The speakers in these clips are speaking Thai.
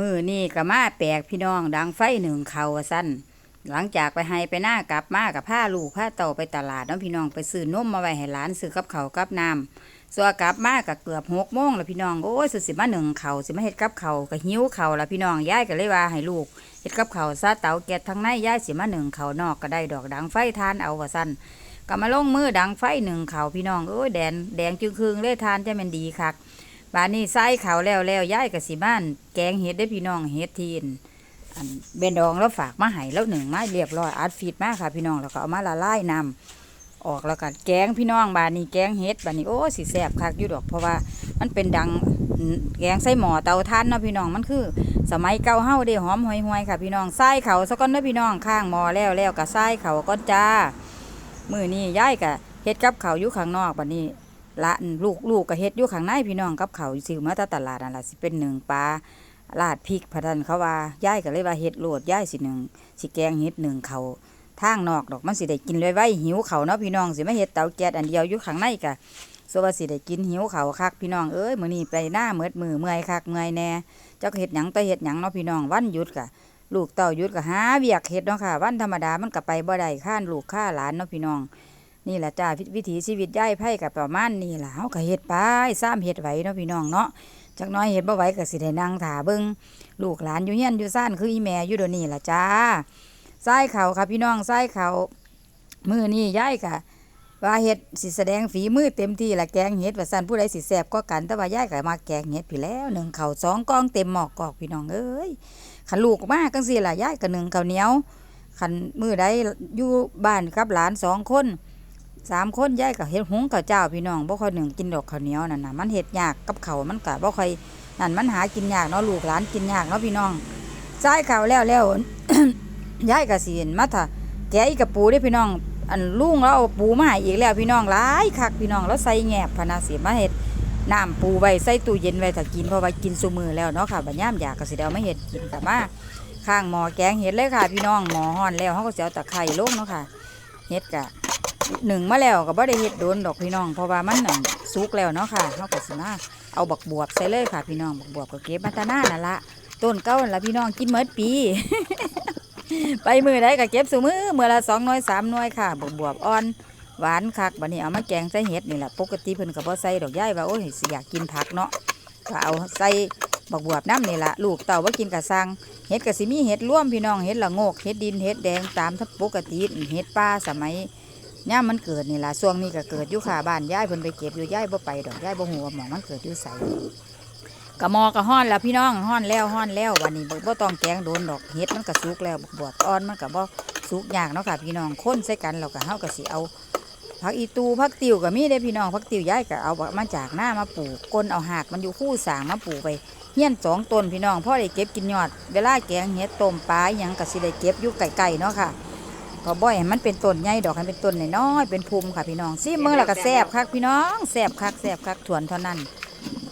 มือนี่ก็มาแปลกพี่น้องดังไฟหนึ่งเขาว่าสั้นหลังจากไปให้ไปหน้ากลับมากับผ้าลูกผ้าเต่าไปตลาดน้องพี่น้องไปซื้อนมมาไว้ให้หลานซื้อกับเขากับน้ำส่วกลับมากับเกือบหกโมงแล้วพี่น้องโอ้ยสุดสิมาหนึ่งเขาสิมาเฮ็ดกับเขาวก็หิวเขาแล้วพี่น้องย้ายก็เลยว่าให้ลูกเฮ็ดกับเขาซาเตาแก๊สทั้งในย้ายสิมาหนึ่งเขานอกก็ได้ดอกดังไฟทานเอาว่าสั้นก็มาลงมือดังไฟหนึ่งเขาพี่น้องโอ้ยแดนแดงจึงคืงเลยทานจะเป็นดีคัก บานนี้ใส่เขาวแล้วแล้วย้ายกับสิบ้าน แกงเห็ดได้พี่น้องเห็ดทีนอันเบนดองแล้วฝากมาให้แล้วหนึ่งมาเรียบร้อยอัดฟีดมาค่ะ พี่น้องแล้วก็เอามาละลายน้ำออกแล้วก็แกงพี่น้องบานนี้แกงเห็ดบานนี้โอ้สิแซบคักอยู่ดอก เพราะว่ามันเป็นดังแกงใส่หม้อเตาถ่านเนาะพี่น้องมันคือ สมัยเก่าเฮาเด้หอมห่วยๆค่ะ พี่น้องใส่เขาซะก่อนเด้อพี่น้องข้างหมอแล้วแล้วก็ใส่เขาก่อนจ้ามือนี้ย้ายก็เฮ็ดกับเขาอยู่ข้างนอกบัดนี้ ละลูกลูกก็เฮ็ดอยู่ข้างในพี่น้องกับเขาซื้อมาจาตลาดนั่นล่ะสิเป็นหนึ่งปลาลาดพริกพะทันเขาว่าย่ายก็เลยว่าเฮ็ดโลดย่ายสิหนึ่งสิแกงเฮ็ดหนึ่งเขาทางนอกดอกมันสิได้กินไว้ๆหิวเขาเนาะพี่น้องสิมาเฮ็ดเตาแก๊สอันเดียวอยู่ข้างในก็สว่าสิได้กินหิวเขาคักพี่น้องเอ้ยมื้อนี้ไปหน้าเมิดมือเมื่อยคักเมื่อยแน่เจ้าก็เฮ็ดหยังไปเฮ็ดหยังเนาะพี่น้องวันหยุดก็ลูกเต้าหยุดก็หาเวียกเฮ็ดเนาะค่ะ วันธรรมดามันก็ไปบ่ได้ข้านลูกข้าหลานเนาะพี่น้อง นี่แหละจ้าวิถีชีวิตย่ายไพ่กับประมาณนี่แหละเฮาก็เฮ็ดไปซ้ำเฮ็ดไหวเนาะพี่น้องเนาะจักน้อยเฮ็ดบ่ไหวก็สิได้นั่งถ่าเบิ่งลูกหลานอยู่เฮียนอยู่ซ่านคืออีแม่อยู่เดี๋ยวนี้ล่ะจ้าทรายเขาค่ะพี่น้องทรายเขามือนี้ย่ายก็ว่าเฮ็ดสิแสดงฝีมือเต็มที่ละแกงเฮ็ดว่าซันผู้ใดสิแซ่บก็กัน แต่ว่าย่ายก็มาแกงเฮ็ดพี่แล้วหนึ่งเข้าสองกองเต็มหมอกอกพี่น้องเอ้ยคันลูกมาจังซี่ละย่ายก็นึ่งเข้าเหนียวคันมือใดอยู่บ้านกับหลานสองคน สามคนยายกับเฮ็ดหุงข้าวเจ้าพี่น้องบ่ค่อยหนึ่งกินดอกข้าวเหนียวนั่นน่ะมันเฮ็ดยากกับเขามันก็บ่ค่อยนั่นมันหากินยากเนาะลูกหลานกินยากเนาะพี่น้องใส่ข้าวแล้วแล้วยายก็สิเห็นมาถ้าแกอีกระปูเด้พี่น้อง อันลุงเราเอาปูมาให้อีกแล้วพี่น้องหลายคักพี่น้องแล้วใส่แงบพนาสิมาเฮ็ดน้ำปูไว้ใส่ตู้เย็นไว้ถ้ากินเพราะว่ากินซุมือแล้วเนาะค่ะบัดยามอยากก็สิได้เอามาเฮ็ดกินกับมาข้างหม้อแกงเฮ็ดเลยค่ะ พี่น้องหม้อฮ้อนแล้วเฮาก็สิเอาตะไคร้ลงเนาะค่ะเฮ็ดกะ หนึ่งมาแล้วก็บ่ได้เฮ็ดโดนดอกพี่น้อง เพราะว่ามันนั่นสุกแล้วเนาะค่ะเฮาก็สิมาเอาบักบวบใส่เลยค่ะพี่น้องบักบวบก็เก็บมาตาหน้านั่นละต้นเก่านั่นละพี่น้องกินเมิดปี ไปมือใดก็เก็บซุมือมือละสองน่วยสามน่วยค่ะบักบวบอ่อนหวานคักบัดนี้เอามาแกงใส่เห็ดนี่แหละปกติเพิ่นก็บ่ใส่ดอกย่ายว่าโอ้ยสิอยากกินผักเนาะก็เอาใส่บักบวบน้ำนี่แหละลูกเต่าว่ากินกะซังเห็ดก็สิมีเห็ดร่วมพี่น้องเห็ดละโงกเห็ดดินเห็ดแดงตามทับปกติเห็ดป่าสมัย ย่ามมันเกิดนี่ล่ะช่วงนี้ก็เกิดอยู่ค่ะบ้านย่ายเพิ่นไปเก็บอยู่ย่ายบ่ไปดอกย่ายบ่ฮู้ว่าหมองมันเกิดอยู่ไสกะมอก็ฮ้อนแล้วพี่น้องฮ้อนแล้วฮ้อนแล้ววันนี้บ่ต้องแกงโดนดอกเฮ็ดมันก็สุกแล้วบวบอ่อนมันก็บ่สุกยากเนาะค่ะพี่น้องคนใส่กันแล้วก็เฮาก็สิเอาผักอีตูผักติวก็มีเด้พี่น้องผักติวย่ายก็เอามาจากหน้ามาปลูกก้นเอาหากมันอยู่คู่สางมาปลูกไปเฮี้ยนสองต้นพี่น้องพ่อได้เก็บกินยอด เวลาแกงเฮ็ดต้มปลาอิหยังก็สิได้เก็บอยู่ไกลๆเนาะค่ะ ก็บ่อยมันเป็นต้นใหญ่ดอกให้เป็นต้นน้อยเป็นภูมิค่ะพี่น้องซิเมื่อแล้วก็แซบคักพี่น้องแซบคักแซบคักถวนเท่านั้น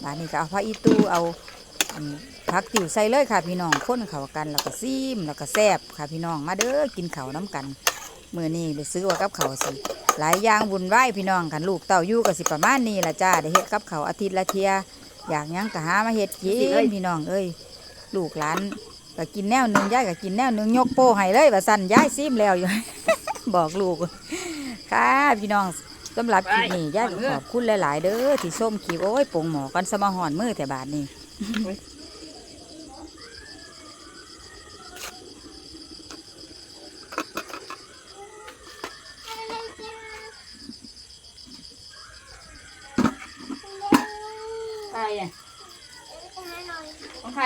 บานนี้ก็เอาผ้าอีตู้เอาอันผักติ๋วใส่เลยค่ะพี่น้องคนเข้ากันแล้วก็ซิมแล้วก็แซบค่ะพี่น้องมาเด้อกินเขาน้ำกันมื้อนี้ไปซื้อว่ากับเข้าสิหลายอย่างบุญไหวพี่น้องกันลูกเต้าอยู่ก็สิประมาณนี้ละจ้าได้เฮ็ดกับเขาอาทิตย์ละเทียอยากยังก็หามาเฮ็ดกินพี่น้องเอ้ยลูกหลาน ก็กินแนวหนึงยายก็กินแนวหนึงยกโป้ให้เลยว่าสั่นยายซิมแล้วอยู่ บอกลูกค่ะพี่น้องสำหรับคลิปนี้ย่าก็ขอบคุณหลาย ๆ เด้อที่ส้มคลิปโอ้ยปงหมอกันสมาหอนมือแต่บาทนี้ใครอะของใคร